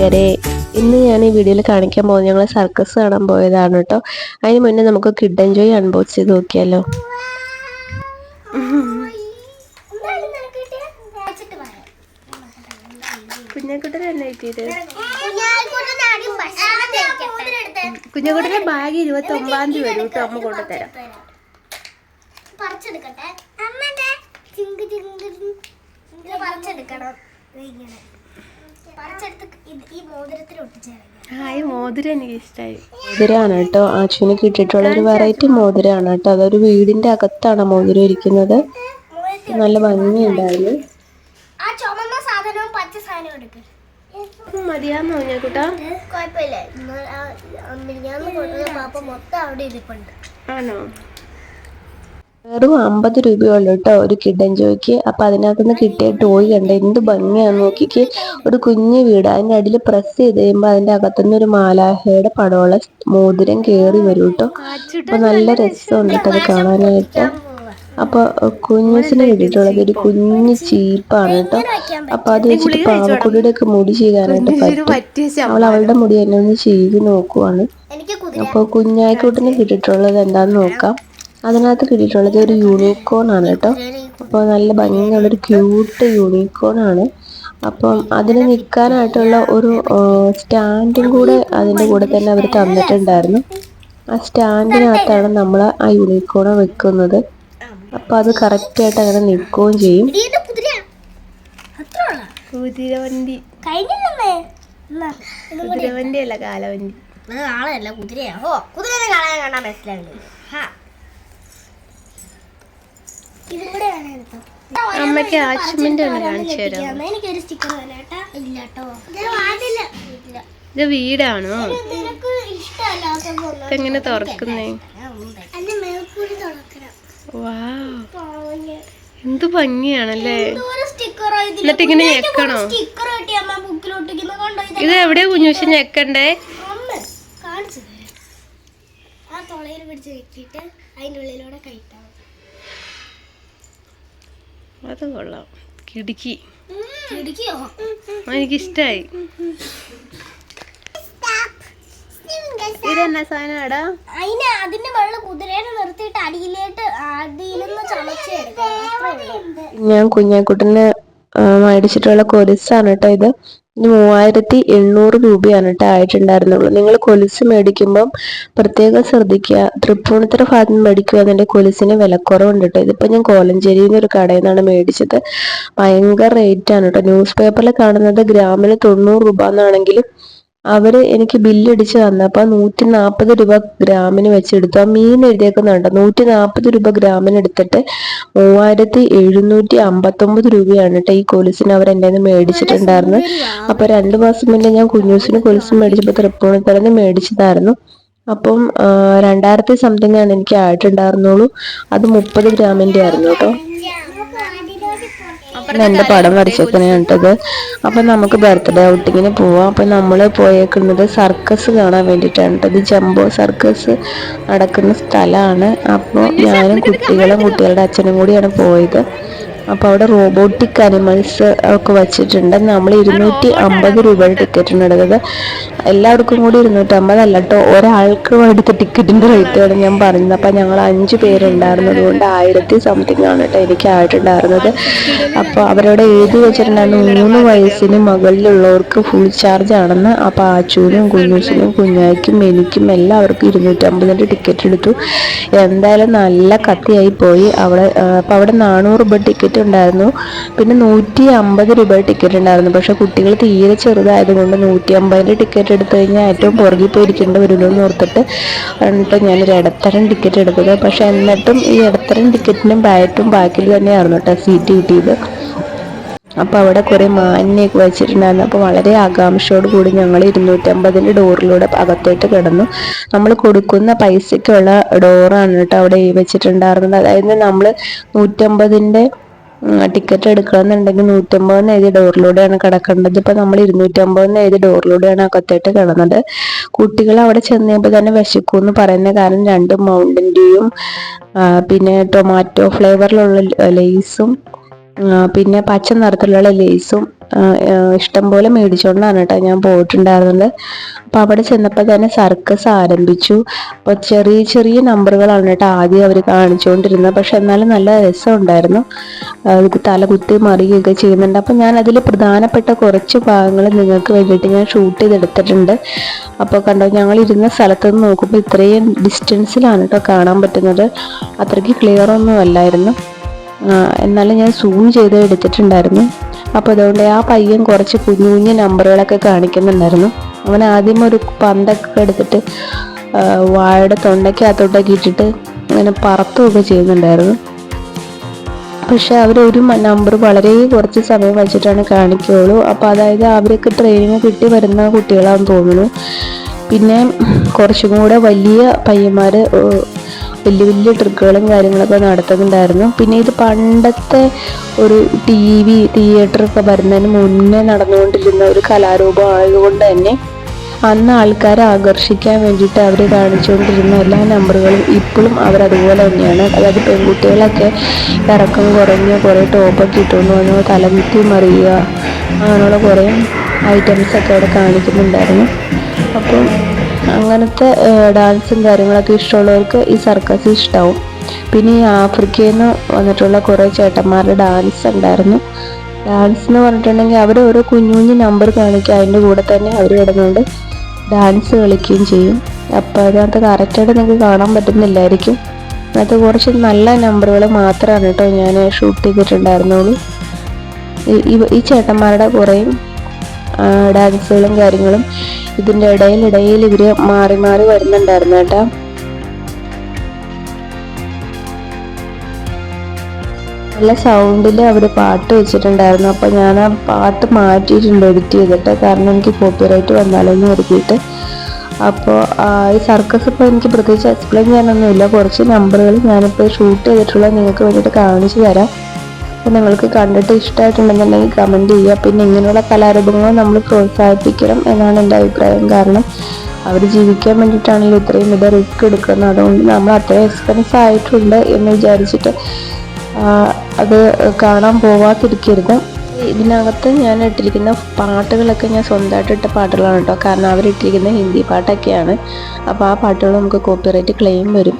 വരെ. ഇന്ന് ഞാൻ ഈ വീഡിയോയിൽ കാണിക്കാൻ പോകുന്നത് ഞങ്ങൾ സർക്കസ് കാണാൻ പോയതാണ് കേട്ടോ. അതിന് മുന്നേ നമുക്ക് കിഡ് എൻജോയ് അൺബോക്സ് ചെയ്ത് നോക്കിയാലോ. കുഞ്ഞാക്കുട്ടന്റെ ബാഗ് ഇരുപത്തി ഒമ്പതാം തീയതി വരും കേട്ടോ അമ്മ കൊണ്ടുതരാം. പറിച്ചെടുക്കട്ടെ. അമ്മ ചിങ്ക് ചിങ്ക് പറിച്ചെടുക്കണം. ആ ഈ മോതിരം എനിക്ക് ഇഷ്ടമായി മോതിരമാണ് കേട്ടോ. ആച്ചുവിന് കിട്ടിയിട്ടുള്ള ഒരു വെറൈറ്റി മോതിരമാണ് കേട്ടോ. അതൊരു വീടിന്റെ അകത്താണ് മോതിരം ഇരിക്കുന്നത്. നല്ല ഭംഗിയുണ്ടായിരുന്നു. ആ ചുമന്ന സാധനവും പച്ച സാധനവും എടുക്ക്. മതിയാന്ന് കുഞ്ഞാക്കുട്ടാ കുഴപ്പമില്ല. ഞാൻ കൊണ്ടുവന്ന പാപ്പ മൊത്തം അവിടെ ഇരിപ്പുണ്ട്. ആണോ? വെറും അമ്പത് രൂപയുള്ളൂ കേട്ടോ ഒരു കിഡൻ ജോയ്ക്ക് അപ്പൊ അതിനകത്തുനിന്ന് കിട്ടിയ ടോയ് കണ്ട എന്ത് ഭംഗിയാന്ന് നോക്കിക്ക്. ഒരു കുഞ്ഞു വീട്. അതിന്റെ അടിയിൽ പ്രസ് ചെയ്ത് കഴിയുമ്പോൾ അതിന്റെ അകത്തുനിന്ന് ഒരു മാലാഹയുടെ പടമുള്ള മോതിരം കേറി വരും കേട്ടോ അപ്പൊ നല്ല രസമുണ്ട് കേട്ടോ അത് കാണാനായിട്ട്. അപ്പൊ കുഞ്ഞൂസിന് കിട്ടിയിട്ടുള്ളത് ഒരു കുഞ്ഞു ചീപ്പാണ് കേട്ടോ അപ്പൊ അത് വെച്ചിട്ട് പാവക്കുടിയുടെ ഒക്കെ മുടി ചെയ്യാനായിട്ട് പറ്റും. അവൾ അവളുടെ മുടി എന്നെ ഒന്ന് ചെയ്ത് നോക്കുവാണ്. അപ്പൊ അപ്പോൾ കുഞ്ഞായിക്കോട്ടിന് കിട്ടിയിട്ടുള്ളത് എന്താന്ന് നോക്കാം. അതിനകത്ത് കിട്ടിയിട്ടുള്ളത് ഒരു യൂണിക്കോൺ ആണ് കേട്ടോ. അപ്പോൾ നല്ല ഭംഗിയുള്ള ഒരു ക്യൂട്ട് യൂണിക്കോൺ ആണ്. അപ്പം അതിന് നിൽക്കാനായിട്ടുള്ള ഒരു സ്റ്റാൻഡും കൂടെ അതിന്റെ കൂടെ തന്നെ അവർ തന്നിട്ടുണ്ടായിരുന്നു. ആ സ്റ്റാൻഡിനകത്താണ് നമ്മൾ ആ യൂണിക്കോൺ വെക്കുന്നത്. അപ്പം അത് കറക്റ്റായിട്ട് അങ്ങനെ നിൽക്കുകയും ചെയ്യും. കുതിരവണ്ടി. അല്ല കാലവണ്ടി. അത് ആളല്ല കുതിരയാ. ഓ കുതിരനെ കാണാൻ കാണാൻ മനസ്സിലാവില്ല ഹാ. ഇതും കൂടെ വേണം എടുത്തോ. അമ്മയ്ക്ക് ആച്ചുമിന്റെ ഒന്ന് കാണിച്ചു തരാം. എനിക്കൊരു സ്റ്റിക്കർ ഇത് വീടാണോ? ഇതെങ്ങനെ തുറക്കുന്നേ? വാ എന്ത് ഭംഗിയാണല്ലേ? സ്റ്റിക്കർ എന്നിട്ട് ഇങ്ങനെ ഞെക്കണോ? സ്റ്റിക്കർ കിട്ടി അമ്മ ബുക്കിൽ ഒട്ടിക്കുന്ന കണ്ടോ ഇത് എവിടെ എവിടെയാ കുഞ്ഞുശ ഞെക്കണ്ടേ? അമ്മ കാണിച്ചു ആ തുളയിൽ പിടിച്ച് വെക്കിയിട്ട് അതിന്റെ ഉള്ളിലൂടെ കഴിട്ടാൽ അത് കൊള്ളാം. കിടുക്കി. എനിക്കിഷ്ടായി. ഇതെന്നാ സാധനമാടാ അതിന് അതിന്റെ വെള്ളം കുതിരേനെ നിർത്തിയിട്ട് അടിയിലേട്ട് അടിയിലൊന്ന് ചമച്ചെടുക്കാം ഞാൻ കുഞ്ഞാക്കുട്ടന് മേടിച്ചിട്ടുള്ള കൊലുസാണ് കേട്ടോ ഇത്. മൂവായിരത്തി എണ്ണൂറ് രൂപയാണ് കേട്ടോ ആയിട്ടുണ്ടായിരുന്നുള്ളൂ. നിങ്ങൾ കൊലുസ് മേടിക്കുമ്പം പ്രത്യേകം ശ്രദ്ധിക്കുക. തൃപ്പൂണിത്തറ ഭാഗത്ത് നിന്ന് മേടിക്കുക അതിന്റെ കൊലുസിന് വിലക്കുറവുണ്ട് കേട്ടോ ഇതിപ്പോൾ ഞാൻ കോലഞ്ചേരിയിൽ ഒരു കടയിൽ നിന്നാണ് മേടിച്ചത്. ഭയങ്കര റേറ്റ് ആണ് കേട്ടോ ന്യൂസ് പേപ്പറിൽ കാണുന്നത് ഗ്രാമിന് തൊണ്ണൂറ് രൂപ എന്നാണെങ്കിലും അവർ എനിക്ക് ബില്ലടിച്ച് തന്നപ്പോ നൂറ്റി നാൽപ്പത് രൂപ ഗ്രാമിന് വെച്ചെടുത്തു. ആ മീൻ എഴുതിയേക്കുന്നുണ്ട് നൂറ്റി നാൽപ്പത് രൂപ ഗ്രാമിന് എടുത്തിട്ട് മൂവായിരത്തി എഴുന്നൂറ്റി അമ്പത്തൊമ്പത് രൂപയാണ് കേട്ടോ ഈ കൊലുസിന് അവർ എന്റെ മേടിച്ചിട്ടുണ്ടായിരുന്നു നിന്ന് രണ്ട് അപ്പൊ രണ്ട് മാസം മുന്നേ ഞാൻ കുഞ്ഞൂസിന് കൊലുസ് മേടിച്ചപ്പോൾ തൃപ്പൂണിത്തറന്ന് മേടിച്ചതായിരുന്നു. അപ്പം രണ്ടായിരത്തി സംതിങ് ആണ് എനിക്ക് ആയിട്ടുണ്ടായിരുന്നുള്ളൂ. അത് മുപ്പത് ഗ്രാമിന്റെ ആയിരുന്നു കേട്ടോ. എന്റെ പടം വരച്ചേക്കണേ കേട്ടത് അപ്പൊ നമുക്ക് ബർത്ത്ഡേ ഔട്ടിങ്ങിന് പോവാം. അപ്പൊ നമ്മൾ പോയേക്കുന്നത് സർക്കസ് കാണാൻ വേണ്ടിയിട്ടാണ്. ജംബോ സർക്കസ് നടക്കുന്ന സ്ഥലമാണ്. അപ്പോൾ ഞാനും കുട്ടികളും കുട്ടികളുടെ അച്ഛനും കൂടിയാണ് പോയത്. അപ്പൊ അവിടെ റോബോട്ടിക് അനിമൽസ് ഒക്കെ വെച്ചിട്ടുണ്ട്. നമ്മൾ ഇരുന്നൂറ്റി അമ്പത് രൂപയുടെ ടിക്കറ്റാണ് എടുത്തത്. എല്ലാവർക്കും കൂടി ഇരുന്നൂറ്റി അമ്പതല്ല കേട്ടോ ഒരാൾക്ക് എടുത്ത ടിക്കറ്റിന്റെ റേറ്റാണ് ഞാൻ പറഞ്ഞത്. അപ്പൊ ഞങ്ങൾ അഞ്ച് പേരുണ്ടായിരുന്നു കൊണ്ട് ആയിരത്തി സംതിങ് ആണ് കേട്ടോ എനിക്ക് ആയിട്ടുണ്ടായിരുന്നത് അപ്പോൾ അവരോട് എഴുതി വെച്ചിട്ടുണ്ടായിരുന്നു. മൂന്ന് വയസ്സിന് മുകളിലുള്ളവർക്ക് ഫുൾ ചാർജ് ആണെന്ന്. അപ്പോൾ ആച്ചൂനും കുഞ്ഞൂസിനും കുഞ്ഞായ്ക്കും എനിക്കും എല്ലാവർക്കും ഇരുന്നൂറ്റമ്പതിന്റെ ടിക്കറ്റ് എടുത്തു. എന്തായാലും നല്ല കത്തിയായി പോയി. അവിടെ അപ്പോൾ അവിടെ നാനൂറ് രൂപ ടിക്കറ്റ് ഉണ്ടായിരുന്നു. പിന്നെ നൂറ്റി അമ്പത് രൂപ ടിക്കറ്റ് ഉണ്ടായിരുന്നു. പക്ഷെ കുട്ടികൾ തീരെ ചെറുതായതുകൊണ്ട് നൂറ്റി അമ്പതിന്റെ ടിക്കറ്റ് എടുത്തു കഴിഞ്ഞാൽ ഏറ്റവും പുറകിൽ പോയി ഇരിക്കേണ്ടി വരുമല്ലോ എന്ന് ഓർത്തിട്ട് എന്നിട്ട് ഞാനൊരു ഇടത്തരം ടിക്കറ്റ് എടുത്തത്. പക്ഷെ എന്നിട്ടും ഈ ഇടത്തരം ടിക്കറ്റിനും ബാറ്റും ബാക്കിൽ തന്നെയായിരുന്നു കേട്ടോ സീറ്റ് കിട്ടിയത്. അപ്പോൾ അവിടെ കുറേ മാനിനെയൊക്കെ വെച്ചിട്ടുണ്ടായിരുന്നു. അപ്പോൾ വളരെ ആകാംക്ഷയോട് കൂടി ഞങ്ങൾ ഇരുന്നൂറ്റമ്പതിന്റെ ഡോറിലൂടെ അകത്തോട്ട് കിടന്നു. നമ്മൾ കൊടുക്കുന്ന പൈസയ്ക്കുള്ള ഡോറാണ് കേട്ടോ അവിടെ വെച്ചിട്ടുണ്ടായിരുന്നത്. അതായത് നമ്മൾ നൂറ്റമ്പതിന്റെ ടിക്കറ്റ് എടുക്കണമെന്നുണ്ടെങ്കിൽ നൂറ്റമ്പതെന്ന് എഴുതി ഡോറിലൂടെയാണ് കിടക്കേണ്ടത്. ഇപ്പം നമ്മൾ ഇരുന്നൂറ്റമ്പതെന്ന് എഴുതി ഡോറിലൂടെയാണ് അകത്തേട്ട് കിടന്നത്. കുട്ടികൾ അവിടെ ചെന്നപ്പോൾ തന്നെ വിശക്കുമെന്ന് പറയുന്ന കാരണം രണ്ട് മൗണ്ടൻ പിന്നെ ടൊമാറ്റോ ഫ്ലേവറിലുള്ള ലേസും പിന്നെ പച്ച നിറത്തിലുള്ള ലേസും ഇഷ്ടം പോലെ മേടിച്ചുകൊണ്ടാണ് കേട്ടോ ഞാൻ പോയിട്ടുണ്ടായിരുന്നത്. അപ്പോൾ അവിടെ ചെന്നപ്പോൾ തന്നെ സർക്കസ് ആരംഭിച്ചു. അപ്പോൾ ചെറിയ ചെറിയ നമ്പറുകളാണ് കേട്ടോ ആദ്യം അവർ കാണിച്ചുകൊണ്ടിരുന്നത് പക്ഷെ എന്നാലും നല്ല രസം ഉണ്ടായിരുന്നു തല കുത്തി മറിയുകയൊക്കെ ചെയ്യുന്നുണ്ട്. അപ്പോൾ ഞാൻ അതിൽ പ്രധാനപ്പെട്ട കുറച്ച് ഭാഗങ്ങൾ നിങ്ങൾക്ക് വേണ്ടിയിട്ട് ഞാൻ ഷൂട്ട് ചെയ്തെടുത്തിട്ടുണ്ട്. അപ്പോൾ കണ്ടോ ഞങ്ങൾ ഇരുന്ന സ്ഥലത്ത് നിന്ന് നോക്കുമ്പോൾ ഇത്രയും ഡിസ്റ്റൻസിലാണ് കേട്ടോ കാണാൻ പറ്റുന്നത്. അത്രയ്ക്ക് ക്ലിയർ ഒന്നും അല്ലായിരുന്നു എന്നാലും ഞാൻ സൂം ചെയ്ത് എടുത്തിട്ടുണ്ടായിരുന്നു. അപ്പോൾ അതുകൊണ്ട് ആ പയ്യൻ കുറച്ച് കുഞ്ഞു കുഞ്ഞു നമ്പറുകളൊക്കെ കാണിക്കുന്നുണ്ടായിരുന്നു. അവൻ ആദ്യം ഒരു പന്തൊക്കെ എടുത്തിട്ട് വാഴയുടെ തൊണ്ടയ്ക്കകത്തോട്ടൊക്കെ ഇട്ടിട്ട് അങ്ങനെ പറത്തുമൊക്കെ ചെയ്യുന്നുണ്ടായിരുന്നു. പക്ഷെ അവർ ഒരു നമ്പർ വളരെ കുറച്ച് സമയം വെച്ചിട്ടാണ് കാണിക്കുകയുള്ളൂ. അപ്പോൾ അതായത് അവരൊക്കെ ട്രെയിനിങ് കിട്ടി വരുന്ന കുട്ടികളാണെന്ന് തോന്നുന്നു. പിന്നെ കുറച്ചും കൂടെ വലിയ പയ്യന്മാർ വലിയ വലിയ ട്രിക്കുകളും കാര്യങ്ങളൊക്കെ നടത്തുന്നുണ്ടായിരുന്നു. പിന്നെ ഇത് പണ്ടത്തെ ഒരു ടി വി തിയേറ്ററൊക്കെ വരുന്നതിന് മുന്നേ നടന്നുകൊണ്ടിരുന്ന ഒരു കലാരൂപമായതുകൊണ്ട് തന്നെ അന്ന് ആൾക്കാരെ ആകർഷിക്കാൻ വേണ്ടിയിട്ട് അവർ കാണിച്ചുകൊണ്ടിരുന്ന എല്ലാ നമ്പറുകളും ഇപ്പോഴും അവർ അതുപോലെ തന്നെയാണ്. അതായത് പെൺകുട്ടികളൊക്കെ ഇറക്കം കുറഞ്ഞ കുറേ ടോപ്പൊക്കെ ഇട്ടുകൊണ്ട് വന്നു തലമുത്തി മറിയുക അങ്ങനെയുള്ള കുറേ ഐറ്റംസൊക്കെ അവിടെ കാണിക്കുന്നുണ്ടായിരുന്നു. അപ്പം അങ്ങനത്തെ ഡാൻസും കാര്യങ്ങളൊക്കെ ഇഷ്ടമുള്ളവർക്ക് ഈ സർക്കസ് ഇഷ്ടമാവും പിന്നെ ഈ ആഫ്രിക്കയിൽ നിന്ന് വന്നിട്ടുള്ള കുറേ ചേട്ടന്മാരുടെ ഡാൻസ് ഉണ്ടായിരുന്നു. ഡാൻസ് എന്ന് പറഞ്ഞിട്ടുണ്ടെങ്കിൽ അവർ ഓരോ കുഞ്ഞു കുഞ്ഞു നമ്പർ കാണിക്കുക അതിന്റെ കൂടെ തന്നെ അവർ കിടന്നുകൊണ്ട് ഡാൻസ് കളിക്കുകയും ചെയ്യും. അപ്പോൾ അതിനകത്ത് കറക്റ്റായിട്ട് നിങ്ങൾക്ക് കാണാൻ പറ്റുന്നില്ലായിരിക്കും. അതിനകത്ത് കുറച്ച് നല്ല നമ്പറുകൾ മാത്രമാണ് കേട്ടോ ഞാൻ ഷൂട്ട് ചെയ്തിട്ടുണ്ടായിരുന്നുള്ളൂ. ഈ ചേട്ടന്മാരുടെ കുറേയും ഡാൻസുകളും കാര്യങ്ങളും ഇതിന്റെ ഇടയിൽ ഇവർ മാറി മാറി വരുന്നുണ്ടായിരുന്നു കേട്ടോ. നല്ല സൗണ്ടിൽ അവർ പാട്ട് വെച്ചിട്ടുണ്ടായിരുന്നു. അപ്പോൾ ഞാൻ ആ പാട്ട് മാറ്റിയിട്ടുണ്ട് എഡിറ്റ് ചെയ്തിട്ട്. കാരണം എനിക്ക് കോപ്പിറൈറ്റ് വന്നാലെന്ന് കരുതിയിട്ട്. അപ്പോൾ ഈ സർക്കസ് ഇപ്പോൾ എനിക്ക് പ്രത്യേകിച്ച് എക്സ്പ്ലെയിൻ ചെയ്യാനൊന്നുമില്ല. കുറച്ച് നമ്പറുകൾ ഞാനിപ്പോൾ ഷൂട്ട് ചെയ്തിട്ടുള്ള നിങ്ങൾക്ക് വേണ്ടിയിട്ട് കാണിച്ചു തരാം. അപ്പോൾ നിങ്ങൾക്ക് കണ്ടിട്ട് ഇഷ്ടമായിട്ടുണ്ടെന്നുണ്ടെങ്കിൽ കമന്റ് ചെയ്യുക. പിന്നെ ഇങ്ങനെയുള്ള കലാരൂപങ്ങൾ നമ്മൾ പ്രോത്സാഹിപ്പിക്കണം എന്നാണ് എന്റെ അഭിപ്രായം. കാരണം അവർ ജീവിക്കാൻ വേണ്ടിയിട്ടാണല്ലോ ഇത്രയും ഇത് റിസ്ക് എടുക്കുന്നത്. അതുകൊണ്ട് നമ്മൾ അത്രയും എക്സ്പെൻസ് ആയിട്ടുണ്ട് എന്ന് വിചാരിച്ചിട്ട് അത് കാണാൻ പോവാതിരിക്കരുത്. ഇതിനകത്ത് ഞാൻ ഇട്ടിരിക്കുന്ന പാട്ടുകളൊക്കെ ഞാൻ സ്വന്തമായിട്ട് ഇട്ട പാട്ടുകളാണ് കേട്ടോ. കാരണം അവരിട്ടിരിക്കുന്ന ഹിന്ദി പാട്ടൊക്കെയാണ്. അപ്പോൾ ആ പാട്ടുകൾ നമുക്ക് കോപ്പിറൈറ്റ് ക്ലെയിം വരും.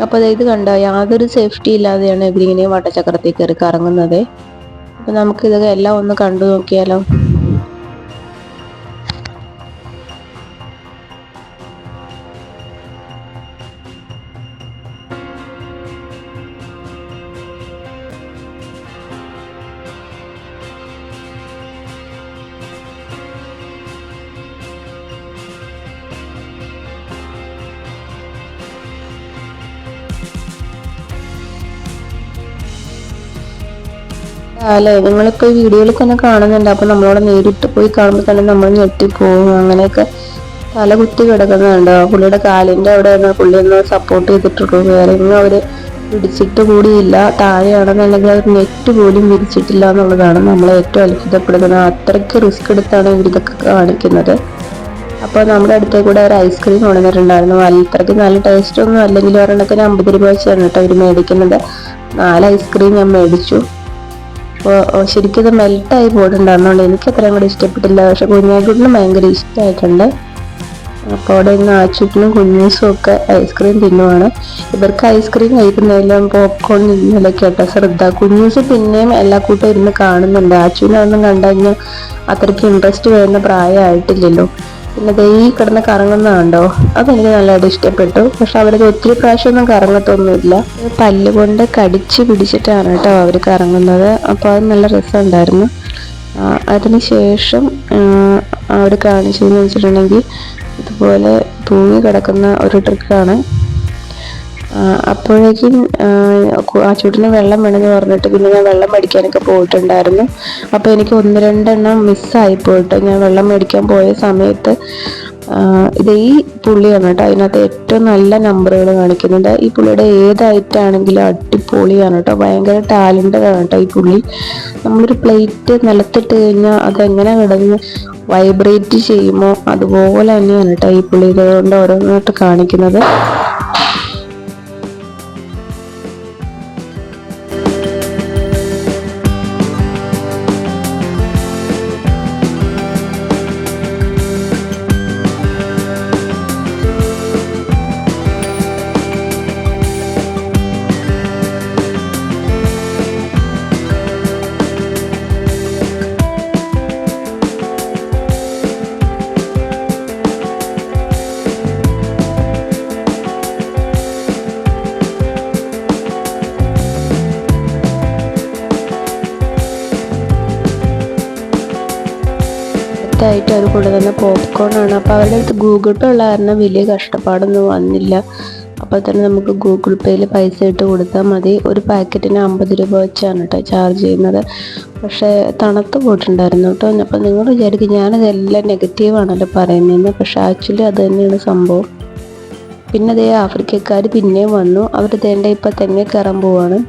അപ്പോൾ ഇത് കണ്ടോ യാതൊരു സേഫ്റ്റി ഇല്ലാതെയാണ് ഇവരിങ്ങനെ വട്ടച്ചക്രത്തിൽ കയറി കറങ്ങുന്നത്. അപ്പോൾ നമുക്കിതൊക്കെ എല്ലാം ഒന്ന് കണ്ടു നോക്കിയാലോ? അല്ലേ നിങ്ങളൊക്കെ വീഡിയോയിലൊക്കെ ഒന്ന് കാണുന്നുണ്ട്. അപ്പോൾ നമ്മളോട് നേരിട്ട് പോയി കാണുമ്പോൾ തന്നെ നമ്മൾ ഞെട്ടിപ്പോവും. അങ്ങനെയൊക്കെ തല കുത്തി കിടക്കുന്നുണ്ട്. പുള്ളിയുടെ കാലിന്റെ അവിടെ പുള്ളി ഒന്ന് സപ്പോർട്ട് ചെയ്തിട്ടുള്ളൂ വേറെ ഒന്നും അവർ പിടിച്ചിട്ട് കൂടിയില്ല. താഴെയാണെന്നുണ്ടെങ്കിൽ അവർ നെറ്റ് പോലും വിരിച്ചിട്ടില്ല എന്നുള്ളതാണ് നമ്മളെ ഏറ്റവും അത്ഭുതപ്പെടുന്നത് അത്രയ്ക്ക് റിസ്ക് എടുത്താണ് ഇവരിതൊക്കെ കാണിക്കുന്നത്. അപ്പോൾ നമ്മുടെ അടുത്തേ കൂടെ ഒരു ഐസ്ക്രീം കൊണ്ടുവന്നിട്ടുണ്ടായിരുന്നു. അത്രയ്ക്ക് നല്ല ടേസ്റ്റ് ഒന്നും അല്ലെങ്കിൽ ഒരെണ്ണത്തിന് അമ്പത് രൂപ വെച്ചാണ് കേട്ടോ അവർ മേടിക്കുന്നത്. നാല് ഐസ്ക്രീം ഞാൻ മേടിച്ചു. ശരിക്കും ഇത് മെൽട്ടായി പോയിട്ടുണ്ടായിരുന്നുള്ളൂ എനിക്ക് അത്രയും കൂടെ ഇഷ്ടപ്പെട്ടില്ല. പക്ഷെ കുഞ്ഞാക്കുട്ടിന് ഭയങ്കര ഇഷ്ടമായിട്ടുണ്ട്. അപ്പോൾ അവിടെ ഇന്ന് ആച്ചുട്ടിനും കുഞ്ഞൂസും ഒക്കെ ഐസ്ക്രീം തിന്നുവാണ്. ഇവർക്ക് ഐസ്ക്രീം കഴിക്കുന്നതിലും പോപ്കോൺ തിന്നലൊക്കെ കേട്ടോ ശ്രദ്ധ. കുഞ്ഞൂസ് പിന്നെയും എല്ലാ കൂട്ടം ഇരുന്ന് കാണുന്നുണ്ട്. ആച്ചുവിനെ ഒന്നും കണ്ടു കഴിഞ്ഞാൽ അത്രയ്ക്ക് ഇൻട്രസ്റ്റ് വരുന്ന പ്രായമായിട്ടില്ലല്ലോ. പിന്നെ ദൈ കിടന്ന് കറങ്ങുന്നതുണ്ടോ? അതെനിക്ക് നല്ലതായിട്ട് ഇഷ്ടപ്പെട്ടു. പക്ഷെ അവരത് ഒത്തിരി പ്രാവശ്യമൊന്നും കറങ്ങത്തൊന്നുമില്ല. പല്ലുകൊണ്ട് കടിച്ച് പിടിച്ചിട്ടാണ് കേട്ടോ അവർ കറങ്ങുന്നത്. അപ്പോൾ അത് നല്ല രസമുണ്ടായിരുന്നു. അതിനുശേഷം അവർ കാണിച്ചതെന്ന് വെച്ചിട്ടുണ്ടെങ്കിൽ ഇതുപോലെ തൂങ്ങി കിടക്കുന്ന ഒരു ട്രിക്കാണ്. അപ്പോഴേക്കും ആ ചൂട്ടിന് വെള്ളം വേണമെന്ന് പറഞ്ഞിട്ട് പിന്നെ ഞാൻ വെള്ളം മേടിക്കാനൊക്കെ പോയിട്ടുണ്ടായിരുന്നു. അപ്പോൾ എനിക്ക് ഒന്ന് രണ്ടെണ്ണം മിസ്സായി പോയിട്ട് ഞാൻ വെള്ളം മേടിക്കാൻ പോയ സമയത്ത് ഇത് ഈ പുള്ളിയാണ് കേട്ടോ അതിനകത്ത് ഏറ്റവും നല്ല നമ്പറുകൾ കാണിക്കുന്നുണ്ട് ഈ പുള്ളിയുടെ ഏതായിട്ടാണെങ്കിലും അടിപൊളിയാണ് കേട്ടോ ഭയങ്കര ആണ് കേട്ടോ ഈ പുള്ളി. നമ്മളൊരു പ്ലേറ്റ് നിലത്തിട്ട് കഴിഞ്ഞാൽ അതെങ്ങനെ കിടന്ന് വൈബ്രേറ്റ് ചെയ്യുമോ അതുപോലെ തന്നെയാണ് കേട്ടോ ഈ പുള്ളി ഇതുകൊണ്ട് ഓരോന്നായിട്ട് കാണിക്കുന്നത്. അടുത്തായിട്ട് അവർ പോപ്കോൺ ആണ്. അപ്പോൾ അവരുടെ അടുത്ത് ഗൂഗിൾ പേ ഉള്ള കാരണം വലിയ കഷ്ടപ്പാടൊന്നും വന്നില്ല. അപ്പോൾ തന്നെ നമുക്ക് ഗൂഗിൾ പേയിൽ പൈസ ഇട്ട് കൊടുത്താൽ മതി. ഒരു പാക്കറ്റിന് അമ്പത് രൂപ വെച്ചാണ് കേട്ടോ ചാർജ് ചെയ്യുന്നത്. പക്ഷേ തണുത്ത് പോയിട്ടുണ്ടായിരുന്നു കേട്ടോ അപ്പോൾ നിങ്ങൾ വിചാരിക്കും ഞാനിതെല്ലാം നെഗറ്റീവ് ആണല്ലോ പറയുന്നതെന്ന്. പക്ഷേ ആക്ച്വലി അത് തന്നെയാണ് സംഭവം. പിന്നെ അതേ ആഫ്രിക്കക്കാർ പിന്നെയും വന്നു. അവർ തേണ്ട ഇപ്പം തന്നെ കയറാൻ പോവാണ്.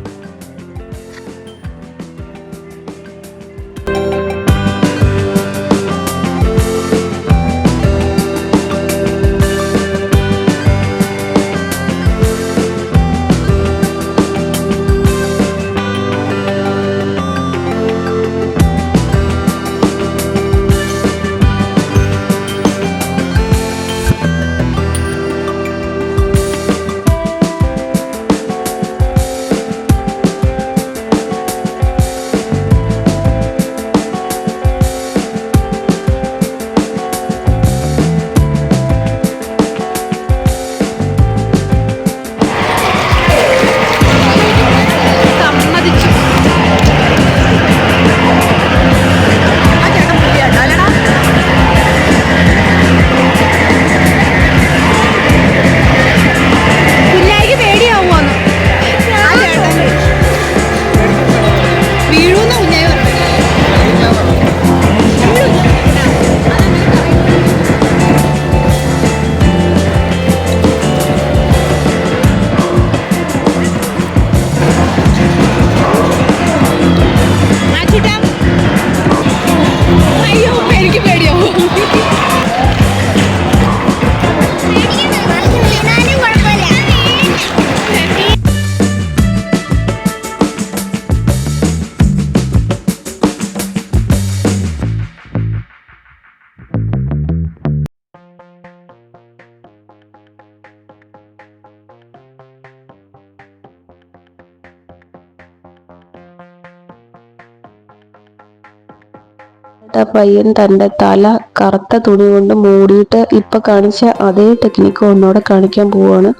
പയ്യൻ തന്റെ തല കറുത്ത തുണി കൊണ്ട് മൂടിയിട്ട് ഇപ്പൊ കാണിച്ച അതേ ടെക്നിക്ക് ഒന്നുകൂടെ കാണിക്കാൻ പോവാണ്.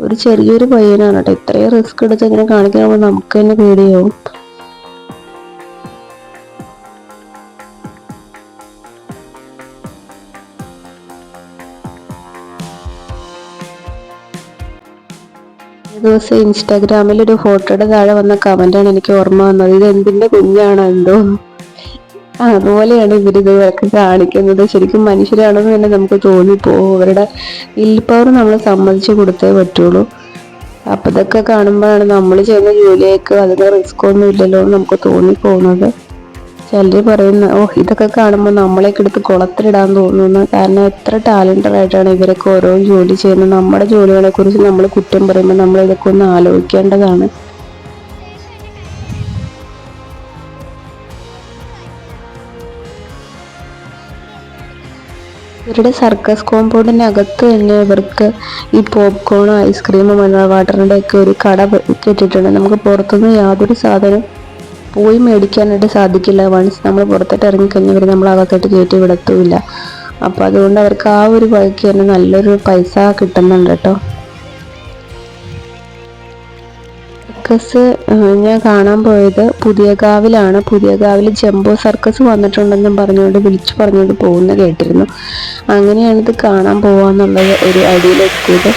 ഒരു ചെറിയൊരു പയ്യനാണ് കേട്ടോ. ഇത്രയും റിസ്ക് എടുത്ത് ഇങ്ങനെ കാണിക്കുമ്പോൾ നമുക്ക് തന്നെ പേടിയാവും. ദിവസം ഇൻസ്റ്റാഗ്രാമിൽ ഒരു ഫോട്ടോയുടെ താഴെ വന്ന കമന്റാണ് എനിക്ക് ഓർമ്മ വന്നത്. ഇത് എന്തിന്റെ കുഞ്ഞാണ് എന്തോ? അതുപോലെയാണ് ഇവർ ഇതൊക്കെ കാണിക്കുന്നത്. ശരിക്കും മനുഷ്യരാണെന്ന് തന്നെ നമുക്ക് തോന്നിപ്പോകും അവരുടെ വിൽ പവർ നമ്മൾ സമ്മതിച്ചു കൊടുത്തേ പറ്റുള്ളൂ. അപ്പൊ ഇതൊക്കെ കാണുമ്പോഴാണ് നമ്മൾ ചെയ്യുന്ന ജോലിയൊക്കെ അതിന് റിസ്ക് ഒന്നും ഇല്ലല്ലോ എന്ന് നമുക്ക് തോന്നിപ്പോകുന്നത്. ചിലർ പറയുന്ന ഓ ഇതൊക്കെ കാണുമ്പോൾ നമ്മളെയൊക്കെ എടുത്ത് കുളത്തിലിടാൻ തോന്നുന്നു. കാരണം എത്ര ടാലന്റഡ് ആയിട്ടാണ് ഇവരൊക്കെ ഓരോ ജോലി ചെയ്യുന്നത്. നമ്മുടെ ജോലികളെ കുറിച്ച് നമ്മൾ കുറ്റം പറയുമ്പോൾ നമ്മൾ ഇതൊക്കെ ഒന്ന് ആലോചിക്കേണ്ടതാണ്. ഇവരുടെ സർക്കസ് കോമ്പൗണ്ടിനകത്ത് തന്നെ ഇവർക്ക് ഈ പോപ്കോണും ഐസ്ക്രീമും മിനറൽ വാട്ടറിന്റെ ഒക്കെ ഒരു കട കെട്ടിയിട്ടുണ്ട്. നമുക്ക് പുറത്തുനിന്ന് യാതൊരു സാധനം പോയി മേടിക്കാനായിട്ട് സാധിക്കില്ല. വൺസ് നമ്മൾ പുറത്തോട്ട് ഇറങ്ങിക്കഴിഞ്ഞാൽ ഇവർ നമ്മൾ അകത്തോട്ട് കയറ്റി വിടത്തുമില്ല. അപ്പോൾ അതുകൊണ്ട് അവർക്ക് ആ ഒരു വഴിക്ക് തന്നെ നല്ലൊരു പൈസ കിട്ടുന്നുണ്ട് കേട്ടോ. സർക്കസ് ഞാൻ കാണാൻ പോയത് പുതിയകാവിലാണ് പുതിയകാവിൽ ജംബോ സർക്കസ് വന്നിട്ടുണ്ടെന്നും പറഞ്ഞുകൊണ്ട് വിളിച്ചു പറഞ്ഞുകൊണ്ട് പോകുന്ന കേട്ടിരുന്നു. അങ്ങനെയാണ് ഇത് കാണാൻ പോവാന്നുള്ളത് ഒരു ഐഡിയയിലെത്തിയത്.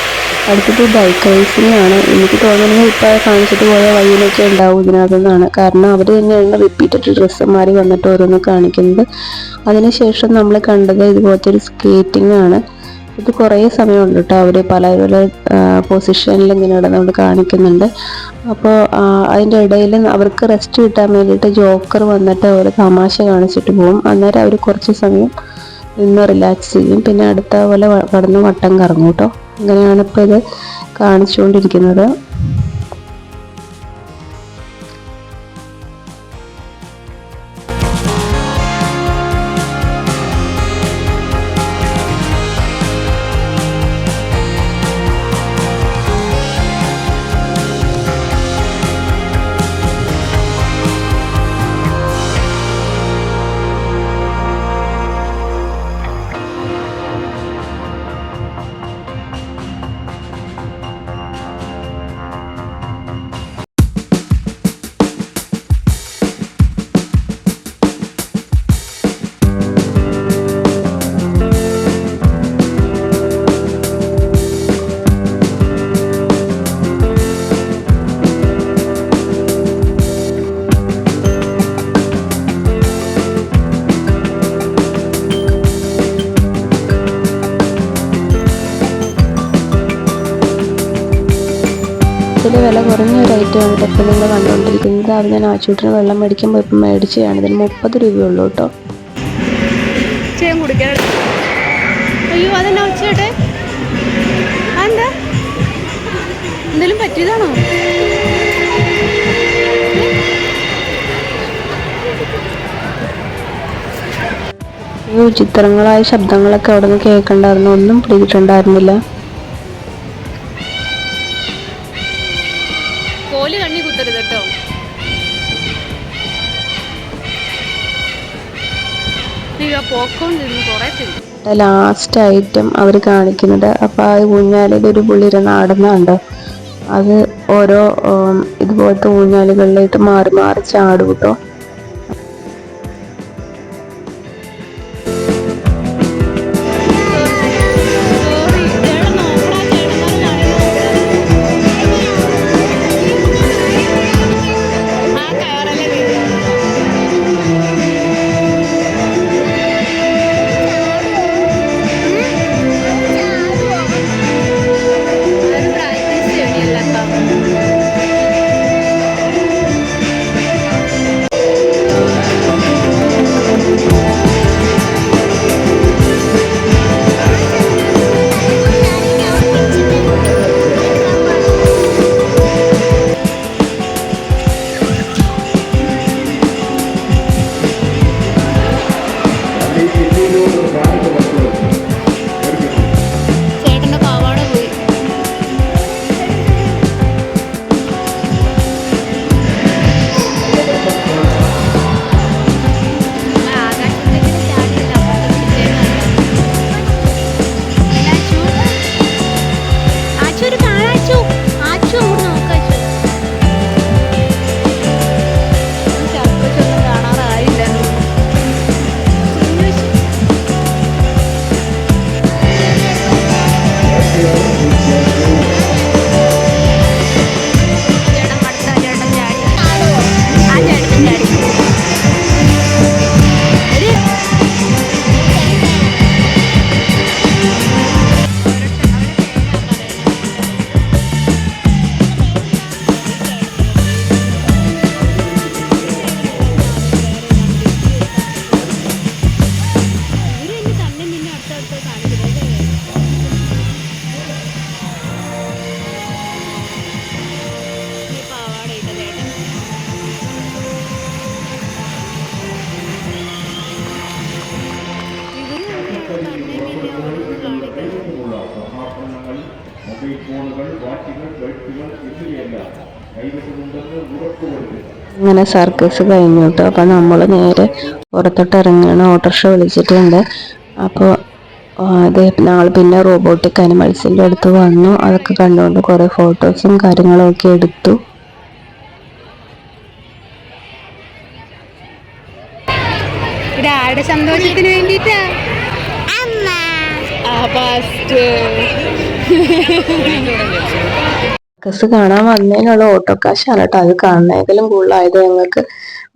അടുത്തത് ബൈക്ക് റേസിങ്ങാണ് എനിക്ക് തോന്നുന്നത് ഇപ്പോൾ കാണിച്ചിട്ട് പോയ വഴിയിലൊക്കെ ഉണ്ടാവും ഇതിനകത്തുനിന്നാണ്. കാരണം അവർ തന്നെയാണ് റിപ്പീറ്റഡ് ഡ്രസ്സ് മാറി വന്നിട്ട് ഓരോന്ന് കാണിക്കുന്നത്. അതിനുശേഷം നമ്മൾ കണ്ടത് ഇതുപോലത്തെ ഒരു സ്കേറ്റിംഗ് ആണ്. ഇത് കുറേ സമയമുണ്ട് കേട്ടോ. അവർ പല പല പൊസിഷനിൽ ഇങ്ങനെ ഇടുന്നുകൊണ്ട് കാണിക്കുന്നുണ്ട്. അപ്പോൾ അതിന്റെ ഇടയിൽ അവർക്ക് റെസ്റ്റ് കിട്ടാൻ വേണ്ടിയിട്ട് ജോക്കർ വന്നിട്ട് ഒരു തമാശ കാണിച്ചിട്ട് പോകും അന്നേരം അവർ കുറച്ച് സമയം നിന്ന് റിലാക്സ് ചെയ്യും. പിന്നെ അടുത്ത പോലെ കടന്ന് വട്ടം കറങ്ങും കേട്ടോ. അങ്ങനെയാണ് ഇപ്പോൾ ഇത് കാണിച്ചുകൊണ്ടിരിക്കുന്നത്. ഇതിൽ വില കുറഞ്ഞ ഒരു ഐറ്റമാണ് ഇപ്പോൾ നിങ്ങൾ കണ്ടുകൊണ്ടിരിക്കുന്നത്. അത് ഞാൻ ആശുപത്രിയിൽ വെള്ളം മേടിക്കുമ്പോൾ ഇപ്പം മേടിച്ചതാണ്. ഇതിന് മുപ്പത് രൂപയുള്ളൂ കേട്ടോ. ചെയ്യാൻ കുടിക്കാൻ. അയ്യോ അതെന്നാ ഒച്ചയോട്ടെ എന്താ എന്തെങ്കിലും പറ്റിയതാണോ? ഈ വിചിത്രങ്ങളായ ശബ്ദങ്ങളൊക്കെ അവിടെ നിന്ന് കേൾക്കണ്ടായിരുന്നു. ഒന്നും പിടികിട്ടുണ്ടായിരുന്നില്ല. കോൽ കണ്ണി കുത്തരുത് കേട്ടോ. തിന്നു. ലാസ്റ്റ് ഐറ്റം അവർ കാണിക്കുന്നത്. അപ്പോൾ ആ ഊഞ്ഞാലിൽ ഒരു പുള്ളി ഇരുന്ന് ആടുന്നുണ്ട്. അത് ഓരോ ഇതുപോലത്തെ ഊഞ്ഞാലുകളിലായിട്ട് മാറി മാറി ചാടും കേട്ടോ. പിന്നെ സർക്കസ് കഴിഞ്ഞു കേട്ടോ അപ്പോൾ നമ്മൾ നേരെ പുറത്തോട്ട് ഇറങ്ങിയാണ് ഓട്ടോറിക്ഷ വിളിച്ചിട്ടുണ്ട്. അപ്പോൾ അത് ഞങ്ങൾ പിന്നെ റോബോട്ടിക് അനിമൽസിന്റെ അടുത്ത് വന്നു. അതൊക്കെ കണ്ടുകൊണ്ട് കുറേ ഫോട്ടോസും കാര്യങ്ങളും ഒക്കെ എടുത്തു സന്തോഷത്തിന് വേണ്ടിയിട്ടാ? ഫസ്റ്റ് സർക്കസ് കാണാൻ വന്നതിനുള്ള ഓട്ടോ കാശാണ് കേട്ടോ അത് കാണുന്നതിലും കൂടുതലായത് ഞങ്ങൾക്ക്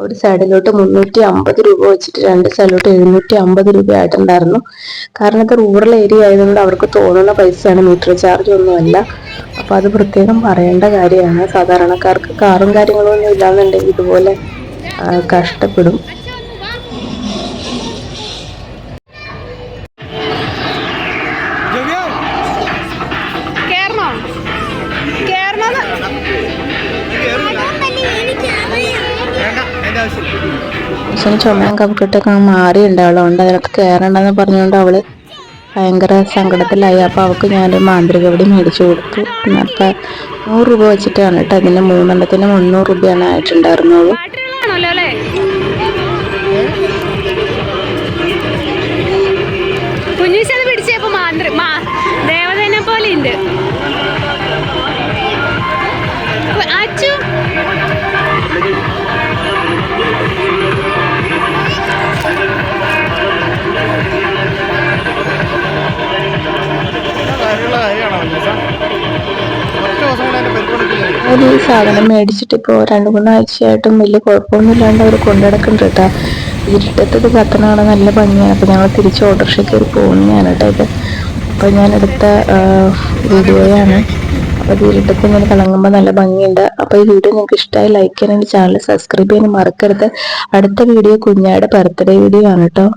ഒരു സൈഡിലോട്ട് മുന്നൂറ്റി അമ്പത് രൂപ വെച്ചിട്ട് രണ്ട് സൈഡിലോട്ട് എഴുന്നൂറ്റി അമ്പത് രൂപ ആയിട്ടുണ്ടായിരുന്നു കാരണം ഇത് റൂറൽ ഏരിയ ആയതുകൊണ്ട് അവർക്ക് തോന്നുന്ന പൈസയാണ് മീറ്റർ ചാർജ് ഒന്നുമല്ല. അപ്പോൾ അത് പ്രത്യേകം പറയേണ്ട കാര്യമാണ്. സാധാരണക്കാർക്ക് കാറും കാര്യങ്ങളും ഒന്നും ഇല്ലാന്നുണ്ടെങ്കിൽ ഇതുപോലെ കഷ്ടപ്പെടും. പക്ഷേ ചുമയും കഫക്കെട്ടൊക്കെ മാറി ഉണ്ടാവുള്ളതുകൊണ്ട് അതിനൊക്കെ കയറണ്ടെന്ന് പറഞ്ഞുകൊണ്ട് അവൾ ഭയങ്കര സങ്കടത്തിലായി. അപ്പോൾ അവൾക്ക് ഞാനൊരു മാന്ത്രിക പൊടി മേടിച്ചു കൊടുത്തു. അപ്പം നൂറ് രൂപ വെച്ചിട്ടാണ് കേട്ടോ. അതിന് മൂന്നെണ്ണത്തിന് മുന്നൂറ് രൂപയാണ് ആയിട്ടുണ്ടായിരുന്നുള്ളൂ. ഒരു ഈ സാധനം മേടിച്ചിട്ട് ഇപ്പോൾ രണ്ട് മൂന്നാഴ്ചയായിട്ടും വലിയ കുഴപ്പമൊന്നുമില്ലാണ്ട് അവർ കൊണ്ടുനടക്കുന്നുണ്ട് കേട്ടോ. ഇരുട്ടത്തത് കത്തണാണ് നല്ല ഭംഗിയാണ്. അപ്പോൾ ഞങ്ങൾ തിരിച്ച് ഓട്ടോറിക്ഷ കയറി പോകുന്നതാണ് കേട്ടോ ഇത്. അപ്പോൾ ഞാൻ എടുത്ത വീഡിയോയാണ്. അപ്പോൾ ഇത് ഇരുട്ടത്ത് ഇങ്ങനെ തിളങ്ങുമ്പോൾ നല്ല ഭംഗിയുണ്ട്. അപ്പോൾ ഈ വീഡിയോ നിങ്ങൾക്ക് ഇഷ്ടമായി ലൈക്ക് ചെയ്യാനും ചാനൽ സബ്സ്ക്രൈബ് ചെയ്യാൻ മറക്കരുത്. അടുത്ത വീഡിയോ കുഞ്ഞായുടെ ബർത്ത്ഡേ വീഡിയോ ആണ് കേട്ടോ.